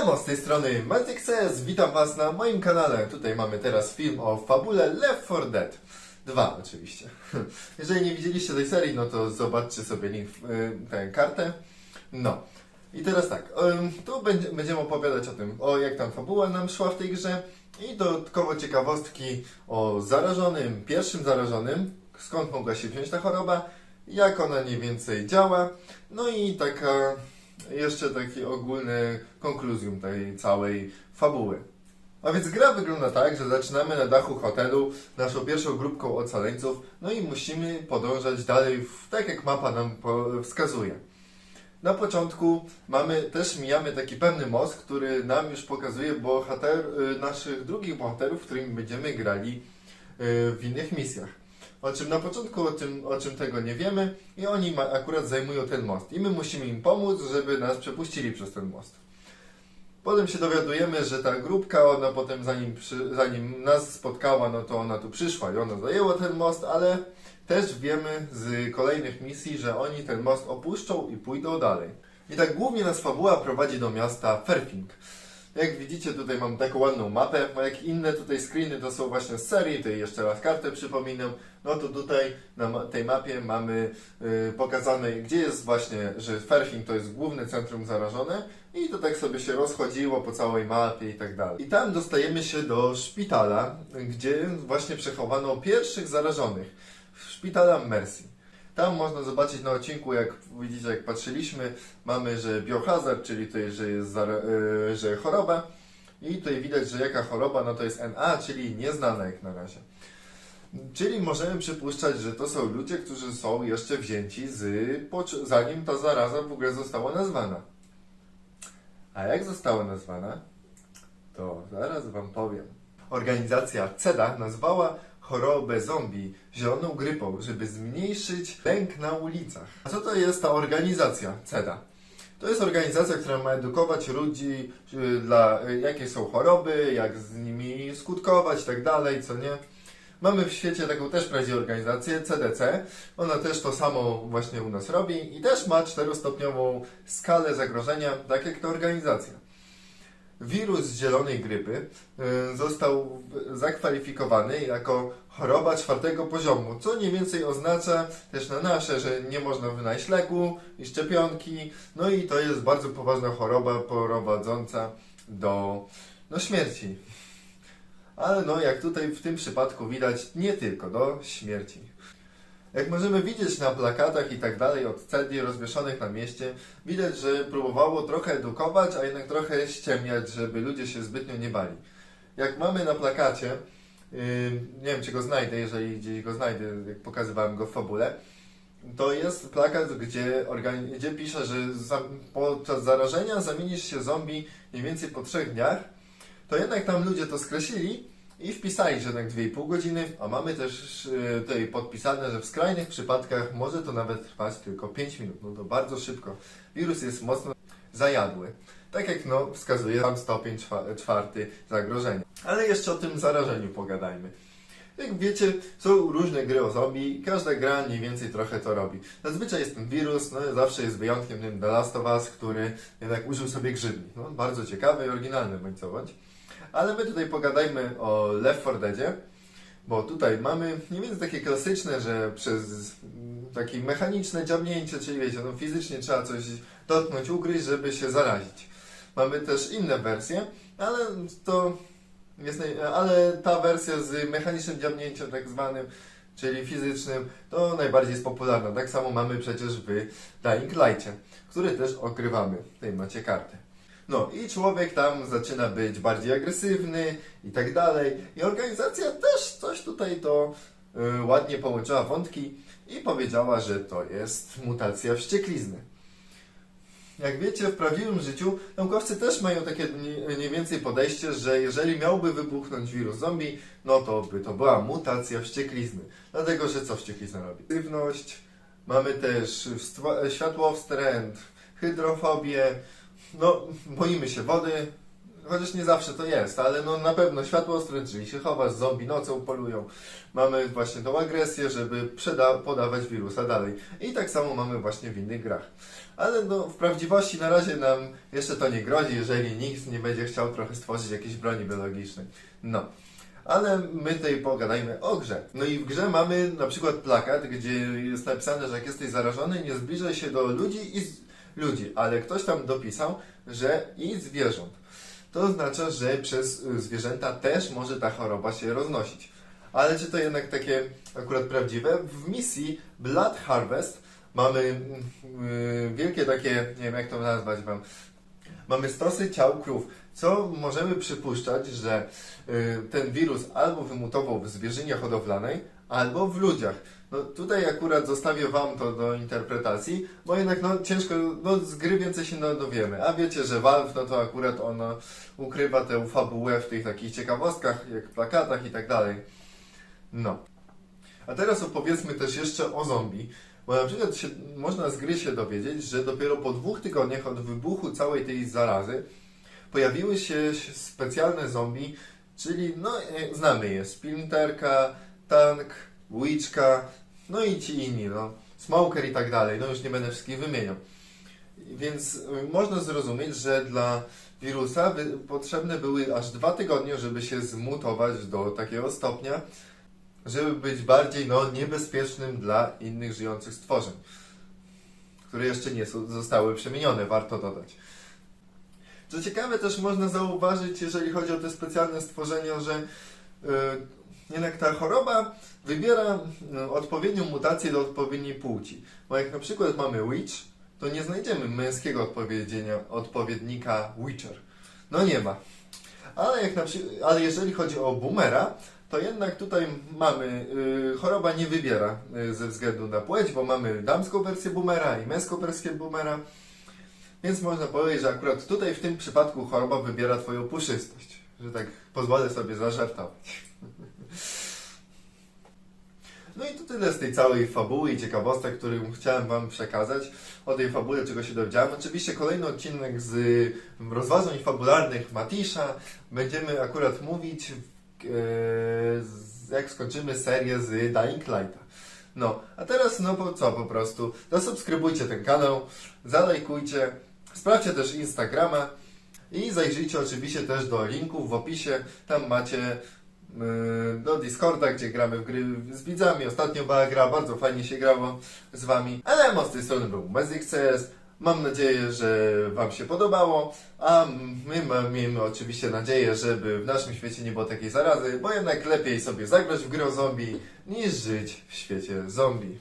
Siemo, z tej strony MaticCS, witam Was na moim kanale. Tutaj mamy teraz film o fabule Left 4 Dead 2 oczywiście. Jeżeli nie widzieliście tej serii, no to zobaczcie sobie link, y, tę kartę. No. I teraz tak, tu będzie, będziemy opowiadać o tym, o jak tam fabuła nam szła w tej grze i dodatkowo ciekawostki o zarażonym, pierwszym zarażonym, skąd mogła się wziąć ta choroba, jak ona mniej więcej działa, no i taka jeszcze taki ogólny konkluzjum tej całej fabuły. A więc gra wygląda tak, że zaczynamy na dachu hotelu naszą pierwszą grupką ocaleńców, no i musimy podążać dalej, w, tak jak mapa nam wskazuje. Na początku mamy też mijamy taki pewny most, który nam już pokazuje bohater, y, naszych drugich bohaterów, którymi będziemy grali y, w innych misjach. O czym na początku o o czym tego nie wiemy i oni ma, akurat zajmują ten most i my musimy im pomóc, żeby nas przepuścili przez ten most. Potem się dowiadujemy, że ta grupka, ona potem zanim, przy, zanim nas spotkała, no to ona tu przyszła i ona zajęła ten most, ale też wiemy z kolejnych misji, że oni ten most opuszczą i pójdą dalej. I tak głównie nas fabuła prowadzi do miasta Fairfing. Jak widzicie, tutaj mam taką ładną mapę, jak inne tutaj screeny to są właśnie z serii, tutaj jeszcze raz kartę przypominam, no to tutaj na tej mapie mamy y, pokazane, gdzie jest właśnie, że Fairfing to jest główne centrum zarażone i to tak sobie się rozchodziło po całej mapie i tak dalej. I tam dostajemy się do szpitala, gdzie właśnie przechowano pierwszych zarażonych. Szpitala Mercy. Tam można zobaczyć na odcinku, jak widzicie, jak patrzyliśmy, mamy, że biohazard, czyli tutaj, że jest y, że choroba. I tutaj widać, że jaka choroba, no to jest NA, czyli nieznana jak na razie. Czyli możemy przypuszczać, że to są ludzie, którzy są jeszcze wzięci z, zanim ta zaraza w ogóle została nazwana. A jak została nazwana? To zaraz Wam powiem. Organizacja CEDA nazwała chorobę zombie zieloną grypą, żeby zmniejszyć lęk na ulicach. A co to jest ta organizacja CEDA? To jest organizacja, która ma edukować ludzi, y, dla, y, jakie są choroby, jak z nimi skutkować i tak dalej, co nie. Mamy w świecie taką też prawdziwą organizację, CDC. Ona też to samo właśnie u nas robi i też ma czterostopniową skalę zagrożenia, tak jak ta organizacja. Wirus zielonej grypy y, został zakwalifikowany jako choroba czwartego poziomu, co mniej więcej oznacza też na nasze, że nie można wynaleźć leku i szczepionki, no i to jest bardzo poważna choroba prowadząca do no, śmierci. Ale no, jak tutaj w tym przypadku widać, nie tylko do śmierci. Jak możemy widzieć na plakatach i tak dalej od CEDI rozwieszonych na mieście, widać, że próbowało trochę edukować, a jednak trochę ściemniać, żeby ludzie się zbytnio nie bali. Jak mamy na plakacie, yy, nie wiem czy go znajdę, jeżeli gdzieś go znajdę, jak pokazywałem go w fabule, to jest plakat, gdzie, gdzie pisze, że za, podczas zarażenia zamienisz się zombie mniej więcej po trzech dniach, to jednak tam ludzie to skreślili i wpisali, że jednak 2,5 godziny, a mamy też y, tutaj podpisane, że w skrajnych przypadkach może to nawet trwać tylko 5 minut. No to bardzo szybko. Wirus jest mocno zajadły. Tak jak no, wskazuje tam stopień czwa- czwarty zagrożenia. Ale jeszcze o tym zarażeniu pogadajmy. Jak wiecie, są różne gry o zombie każda gra mniej więcej trochę to robi. Zazwyczaj jest ten wirus, no zawsze jest wyjątkiem tym The Last of Us, który jednak użył sobie grzybni. No, bardzo ciekawy i oryginalny bądź co bądź. Ale my tutaj pogadajmy o Left 4 Deadzie, bo tutaj mamy nie więc takie klasyczne, że przez takie mechaniczne dziabnięcie, czyli wiecie, no fizycznie trzeba coś dotknąć, ugryźć, żeby się zarazić. Mamy też inne wersje, ale to jest, ale ta wersja z mechanicznym dziabnięciem tak zwanym, czyli fizycznym, to najbardziej jest popularna. Tak samo mamy przecież w Dying Light'cie, który też okrywamy. Tutaj macie kartę. No i człowiek tam zaczyna być bardziej agresywny i tak dalej. I organizacja też coś tutaj to y, ładnie połączyła wątki i powiedziała, że to jest mutacja wścieklizny. Jak wiecie, w prawdziwym życiu naukowcy też mają takie mniej więcej podejście, że jeżeli miałby wybuchnąć wirus zombie, no to by to była mutacja wścieklizny. Dlatego, że co wścieklizna robi? Aktywność, mamy też światłowstręt, hydrofobię, no boimy się wody, chociaż nie zawsze to jest, ale no na pewno światło ostre, czyli się chowasz, zombie nocą polują. Mamy właśnie tą agresję, żeby podawać wirusa dalej. I tak samo mamy właśnie w innych grach. Ale no, w prawdziwości na razie nam jeszcze to nie grozi, jeżeli nikt nie będzie chciał trochę stworzyć jakiejś broni biologicznej. No. Ale my tutaj pogadajmy o grze. No i w grze mamy na przykład plakat, gdzie jest napisane, że jak jesteś zarażony, nie zbliżaj się do ludzi i. ludzi, ale ktoś tam dopisał, że i zwierząt. To oznacza, że przez y, zwierzęta też może ta choroba się roznosić. Ale czy to jednak takie akurat prawdziwe? W misji Blood Harvest mamy yy, wielkie takie, nie wiem jak to nazwać wam, mamy stosy ciał krów, co możemy przypuszczać, że y, ten wirus albo wymutował w zwierzynie hodowlanej, albo w ludziach. No tutaj akurat zostawię Wam to do interpretacji, bo jednak no ciężko, no z gry więcej się no, dowiemy. A wiecie, że Valve, no to akurat ono ukrywa tę fabułę w tych takich ciekawostkach, jak plakatach i tak dalej. No. A teraz opowiedzmy też jeszcze o zombie. Bo na przykład się, można z gry się dowiedzieć, że dopiero po dwóch tygodniach od wybuchu całej tej zarazy pojawiły się specjalne zombie, czyli no e, znamy je, Splinterka, Tank, Witchka, no i ci inni, no, Smoker i tak dalej, no już nie będę wszystkich wymieniał. Więc y, można zrozumieć, że dla wirusa potrzebne były aż dwa tygodnie, żeby się zmutować do takiego stopnia, żeby być bardziej no, niebezpiecznym dla innych żyjących stworzeń, które jeszcze nie są, zostały przemienione, warto dodać. Co ciekawe, też można zauważyć, jeżeli chodzi o te specjalne stworzenia, że jednak ta choroba wybiera y, odpowiednią mutację do odpowiedniej płci. Bo jak na przykład mamy Witch, to nie znajdziemy męskiego odpowiednika Witcher. No nie ma. Ale, jak na. Ale jeżeli chodzi o boomera, to jednak tutaj mamy, y, choroba nie wybiera y, ze względu na płeć, bo mamy damską wersję boomera i męską wersję boomera. Więc można powiedzieć, że akurat tutaj w tym przypadku choroba wybiera Twoją puszystość. Że tak pozwolę sobie zażartować. No i to tyle z tej całej fabuły i ciekawostek, którym chciałem Wam przekazać. O tej fabule, czego się dowiedziałem. Oczywiście kolejny odcinek z rozważań fabularnych Matisza. Będziemy akurat mówić, e, jak skończymy serię z Dying Lighta. No, a teraz no po co po prostu? Zasubskrybujcie ten kanał, zalajkujcie, sprawdźcie też Instagrama i zajrzyjcie oczywiście też do linków w opisie. Tam macie do Discorda, gdzie gramy w gry z widzami. Ostatnio była gra, bardzo fajnie się grało z wami. Ale z tej strony był Mezik CS. Mam nadzieję, że Wam się podobało, a my mamy oczywiście nadzieję, żeby w naszym świecie nie było takiej zarazy, bo jednak lepiej sobie zagrać w grę zombie, niż żyć w świecie zombie.